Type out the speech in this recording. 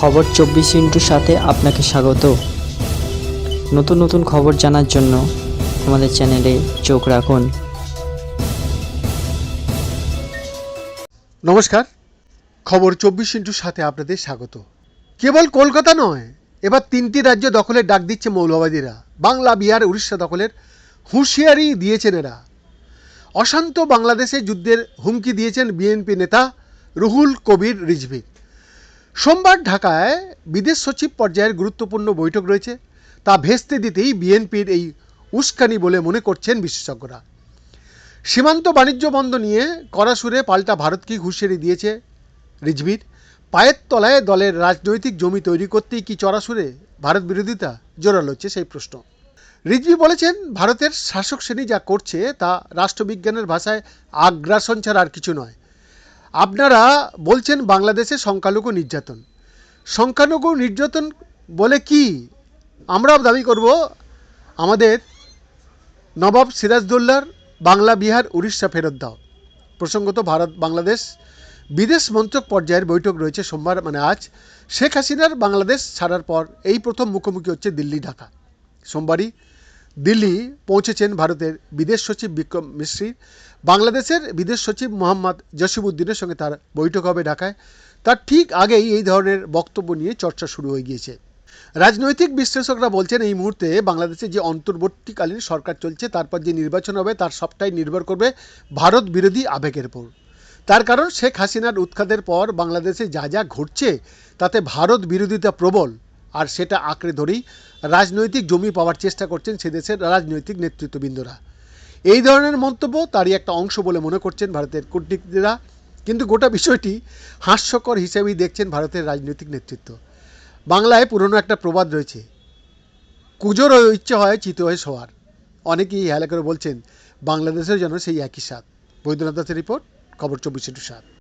খবর চব্বিশ ইন্টুর সাথে আপনাকে স্বাগত। নতুন নতুন খবর জানার জন্য আমাদের চ্যানেলে চোখ রাখুন। নমস্কার। খবর চব্বিশ ইন্টুর সাথে আপনাদের স্বাগত। কেবল কলকাতা নয়, এবার তিনটি রাজ্য দখলের ডাক দিচ্ছে মৌলবাদীরা। বাংলা, বিহার, উড়িষ্যা দখলের হুঁশিয়ারি দিয়েছেন এরা। অশান্ত বাংলাদেশে যুদ্ধের হুমকি দিয়েছেন বিএনপি নেতা রুহুল কবির রিজভি। সোমবার ঢাকায় বিদেশ সচিব পর্যায়ের গুরুত্বপূর্ণ বৈঠক রয়েছে। তা ভেস্তে দিতেই বিএনপির এই উস্কানি বলে মনে করছেন বিশেষজ্ঞরা। সীমান্ত বাণিজ্য বন্ধ নিয়ে কড়া সুরে পাল্টা ভারতকে হুঁশিয়ারি দিয়েছে রিজভির? পায়ের তলায় দলের রাজনৈতিক জমি তৈরি করতেই কি চড়া সুরে ভারত বিরোধিতা? জোরালো হচ্ছে সেই প্রশ্ন। রিজভি বলেছেন, ভারতের শাসক শ্রেণি যা করছে তা রাষ্ট্রবিজ্ঞানের ভাষায় আগ্রাসন ছাড়া আর কিছু নয়। আপনারা বলছেন বাংলাদেশে সংখ্যালঘু নির্যাতন। সংখ্যালঘু নির্যাতন বলে কি? আমরাও দাবি করব, আমাদের নবাব সিরাজদৌল্লার বাংলা, বিহার, উড়িষ্যা ফেরত দাও। প্রসঙ্গত ভারত, বাংলাদেশ বিদেশ মন্ত্রক পর্যায়ের বৈঠক রয়েছে সোমবার মানে আজ। শেখ হাসিনার বাংলাদেশ ছাড়ার পর এই প্রথম মুখোমুখি হচ্ছে দিল্লি, ঢাকা। সোমবারই দিল্লি পৌঁছেছেন ভারতের বিদেশ সচিব বিক্রম মিশ্রি। বাংলাদেশের বিদেশ সচিব মোহাম্মদ জসিমউদ্দিনের সঙ্গে তার বৈঠক হবে ঢাকায়। তার ঠিক আগেই এই ধরনের বক্তব্য নিয়ে চর্চা শুরু হয়ে গিয়েছে। রাজনৈতিক বিশ্লেষকরা বলছেন, এই মুহূর্তে বাংলাদেশে যে অন্তর্বর্তীকালীন সরকার চলছে, তারপর যে নির্বাচন হবে, তার সবটাই নির্ভর করবে ভারত বিরোধী আবেগের উপর। তার কারণ, শেখ হাসিনার উৎখাতের পর বাংলাদেশে যা যা ঘটছে, তাতে ভারত বিরোধিতা প্রবল। আর সেটা আঁকড়ে ধরেই রাজনৈতিক জমি পাওয়ার চেষ্টা করছেন সে দেশের রাজনৈতিক নেতৃত্ববৃন্দরা। এই ধরনের মন্তব্য তারই একটা অংশ বলে মনে করছেন ভারতের কূটনীতিকরা। কিন্তু গোটা বিষয়টি হাস্যকর হিসেবেই দেখছেন ভারতের রাজনৈতিক নেতৃত্ব। বাংলায় পুরনো একটা প্রবাদ রয়েছে, কুজোর ইচ্ছে হয় চিত হয়ে শোয়ার। অনেকেই হেলা করে বলছেন বাংলাদেশের জন্য সেই একই স্বাদ। বৈদ্যনাথ দাসের রিপোর্ট, খবর চব্বিশ ইন্টু সাত।